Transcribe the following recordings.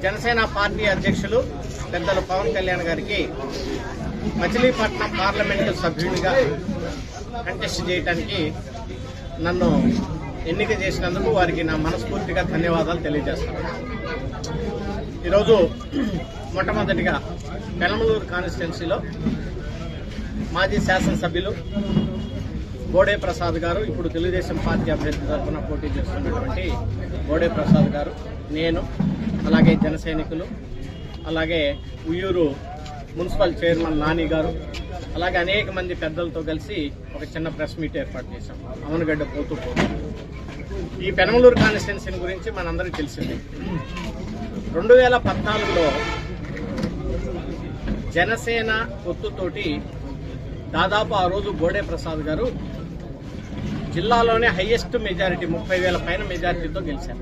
Janasena party అధ్యక్షులు పెద్దలు పవన్ కళ్యాణ్ గారికి మచిలీపట్నం పార్లమెంటు సభ్యునిగా కంటెస్ట్ చేయడానికి నన్ను ఎన్నిక చేసినందుకు వారికి నా మనస్ఫూర్తిగా ధన్యవాదాలు తెలియజేస్తాను ఈరోజు మొట్టమొదటిగా పెనమలూరు కాన్స్టిట్యున్సీలో మాజీ శాసనసభ్యులు బోడే ప్రసాద్ గారు ఇప్పుడు తెలుగుదేశం పార్టీ అభ్యర్థి తరఫున పోటీ చేస్తున్నటువంటి బోడే ప్రసాద్ గారు నేను అలాగే జనసైనికులు అలాగే ఉయ్యూరు మున్సిపల్ చైర్మన్ నాని గారు అలాగే అనేక మంది పెద్దలతో కలిసి ఒక చిన్న ప్రెస్ మీట్ ఏర్పాటు చేశాం. అమనగడ్డ పోతూ పోతూ. ఈ పెనమలూరు కాన్స్టిట్యున్సీని గురించి మనందరికీ తెలిసింది. రెండు వేల పద్నాలుగులో జనసేన పొత్తుతోటి దాదాపు ఆ రోజు బోడే ప్రసాద్ గారు జిల్లాలోనే హైయెస్ట్ మెజారిటీ ముప్పై వేల పైన మెజారిటీతో గెలిచారు.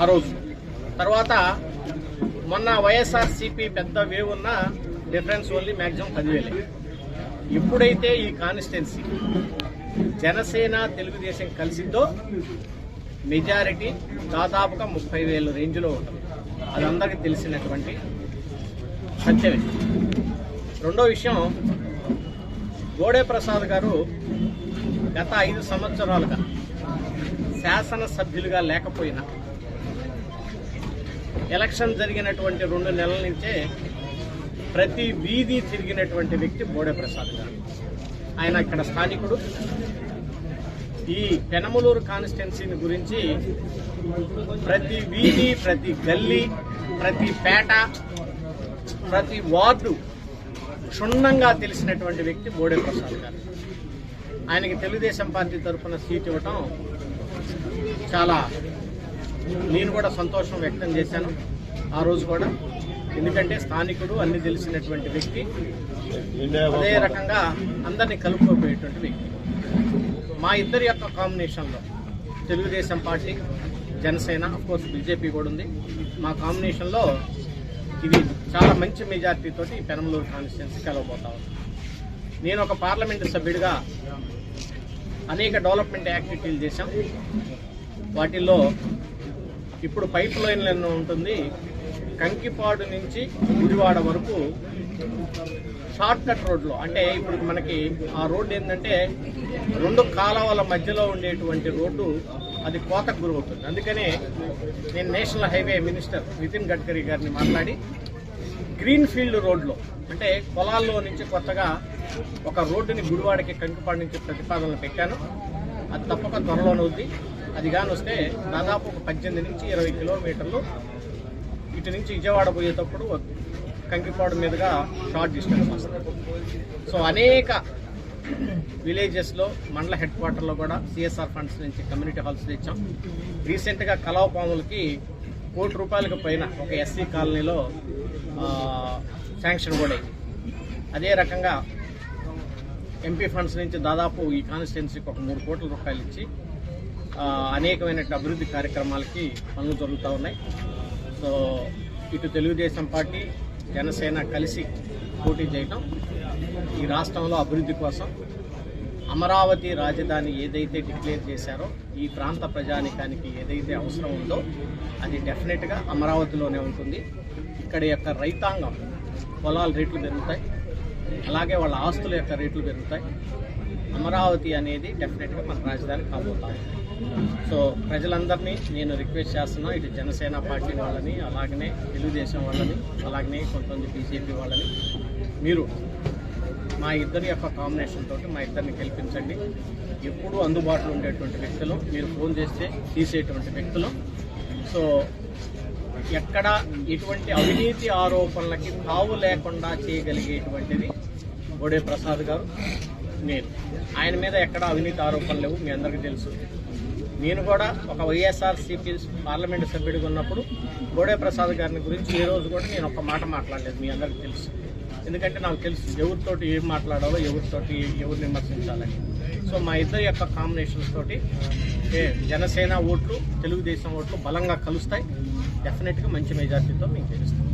ఆ రోజు. తర్వాత మొన్న వైఎస్ఆర్సీపీ పెద్ద వేవ్ ఉన్న డిఫరెన్స్ ఓన్లీ మ్యాక్సిమం పదివేలే. ఎప్పుడైతే ఈ కాన్స్టిట్యున్సీ జనసేన తెలుగుదేశం కలిసిందో మెజారిటీ దాదాపుగా ముప్పై వేల రేంజ్లో ఉంటుంది. అది అందరికీ తెలిసినటువంటి సత్యమే. రెండో విషయం గోడే ప్రసాద్ గారు గత ఐదు సంవత్సరాలుగా శాసనసభ్యులుగా లేకపోయినా ఎలక్షన్ జరిగినటువంటి రెండు నెలల నుంచే ప్రతి వీధి తిరిగినటువంటి వ్యక్తి బోడే ప్రసాద్ గారు. ఆయన ఇక్కడ స్థానికుడు. ఈ పెనమలూరు కాన్స్టిట్యున్సీని గురించి ప్రతి వీధి ప్రతి గల్లీ ప్రతి పేట ప్రతి వార్డు క్షుణ్ణంగా తెలిసినటువంటి వ్యక్తి బోడే ప్రసాద్ గారు. ఆయనకి తెలుగుదేశం పార్టీ తరఫున సీట్ ఇవ్వటం చాలా నేను కూడా సంతోషం వ్యక్తం చేశాను ఆ రోజు కూడా. ఎందుకంటే స్థానికుడు అన్ని తెలిసినటువంటి వ్యక్తి. అదే రకంగా అందరినీ కలుపుకోపోయేటువంటి వ్యక్తి. మా ఇద్దరి యొక్క కాంబినేషన్లో Telugu Desam party Janasena course BJP కూడా ఉంది. మా కాంబినేషన్లో ఇది చాలా మంచి మెజార్టీతో తోటి ఈ పెనమలూరు కాన్స్టిట్యున్సీ కలవబోతా ఉంది. నేను ఒక పార్లమెంటు సభ్యుడిగా అనేక డెవలప్మెంట్ యాక్టివిటీలు చేశాం. వాటిల్లో ఇప్పుడు పైప్ లైన్లను ఉంటుంది. కంకిపాడు నుంచి గుడివాడ వరకు షార్ట్ కట్ రోడ్లో. అంటే ఇప్పుడు మనకి ఆ రోడ్డు ఏంటంటే రెండు కాలవల మధ్యలో ఉండేటువంటి రోడ్డు అది కోతకు గురవుతుంది. అందుకనే నేను national highway minister Nitin Gadkari గారిని మాట్లాడి గ్రీన్ ఫీల్డ్ రోడ్లో అంటే పొలాల్లో నుంచి కొత్తగా ఒక రోడ్డుని గుడివాడకి కంకిపాడు నుంచి ప్రతిపాదనలు పెట్టాను. అది తప్పక త్వరలోనే ఉంది. అది కాని వస్తే దాదాపు ఒక పద్దెనిమిది నుంచి ఇరవై కిలోమీటర్లు ఇటు నుంచి విజయవాడ పోయేటప్పుడు కంకిపాడు మీదుగా షార్ట్ డిస్టెన్స్ వస్తుంది. సో అనేక విలేజెస్లో మండల హెడ్ క్వార్టర్లో కూడా సిఎస్ఆర్ ఫండ్స్ నుంచి కమ్యూనిటీ హాల్స్ తెచ్చాం. రీసెంట్గా కలవపాములకి కోటి రూపాయలకు పైన ఒక ఎస్సీ కాలనీలో శాంక్షన్ కూడా అయింది. అదే రకంగా ఎంపీ ఫండ్స్ నుంచి దాదాపు ఈ కాన్స్టిట్యున్సీకి ఒక మూడు కోట్ల రూపాయలు ఇచ్చి అనేకమైన అభివృద్ధి కార్యక్రమాలకి పనులు జరుగుతూ ఉన్నాయి. సో ఇటు తెలుగుదేశం పార్టీ జనసేన కలిసి పోటీ చేయటం ఈ రాష్ట్రంలో అభివృద్ధి కోసం అమరావతి రాజధాని ఏదైతే డిక్లేర్ చేశారో ఈ ప్రాంత ప్రజానికానికి ఏదైతే అవసరం ఉందో అది డెఫినెట్గా అమరావతిలోనే ఉంటుంది. ఇక్కడ యొక్క రైతాంగం పొలాల రేట్లు పెరుగుతాయి. అలాగే వాళ్ళ ఆస్తుల యొక్క రేట్లు పెరుగుతాయి. అమరావతి అనేది డెఫినెట్గా మన రాజధాని కాబోతాం సో ప్రజలందరినీ నేను రిక్వెస్ట్ చేస్తున్నా ఇటు జనసేన పార్టీ వాళ్ళని అలాగనే తెలుగుదేశం వాళ్ళని అలాగనే కొంతమంది బీజేపీ వాళ్ళని. మీరు మా ఇద్దరి యొక్క కాంబినేషన్ తోటి మా ఇద్దరిని గెలిపించండి. ఎప్పుడూ అందుబాటులో ఉండేటువంటి వ్యక్తులు మీరు ఫోన్ చేస్తే తీసేటువంటి వ్యక్తులు. సో ఎక్కడ ఎటువంటి అవినీతి ఆరోపణలకి తావు లేకుండా చేయగలిగేటువంటిది బోడే ప్రసాద్ గారు నేను. ఆయన మీద ఎక్కడ అవినీతి ఆరోపణలు లేవు మీ అందరికీ తెలుసు. నేను కూడా ఒక వైఎస్ఆర్ సిపి పార్లమెంటు సభ్యుడిగా ఉన్నప్పుడు బోడే ప్రసాద్ గారిని గురించి ఏ రోజు కూడా నేను ఒక మాట మాట్లాడలేదు మీ అందరికీ తెలుసు. ఎందుకంటే నాకు తెలుసు ఎవరితోటి ఏం మాట్లాడాలో ఎవరితోటి ఎవరు విమర్శించాలని. సో మా ఇద్దరు యొక్క కాంబినేషన్స్ తోటి జనసేన ఓట్లు తెలుగుదేశం ఓట్లు బలంగా కలుస్తాయి. డెఫినెట్గా మంచి మెజార్టీతో మీకు తెలుస్తుంది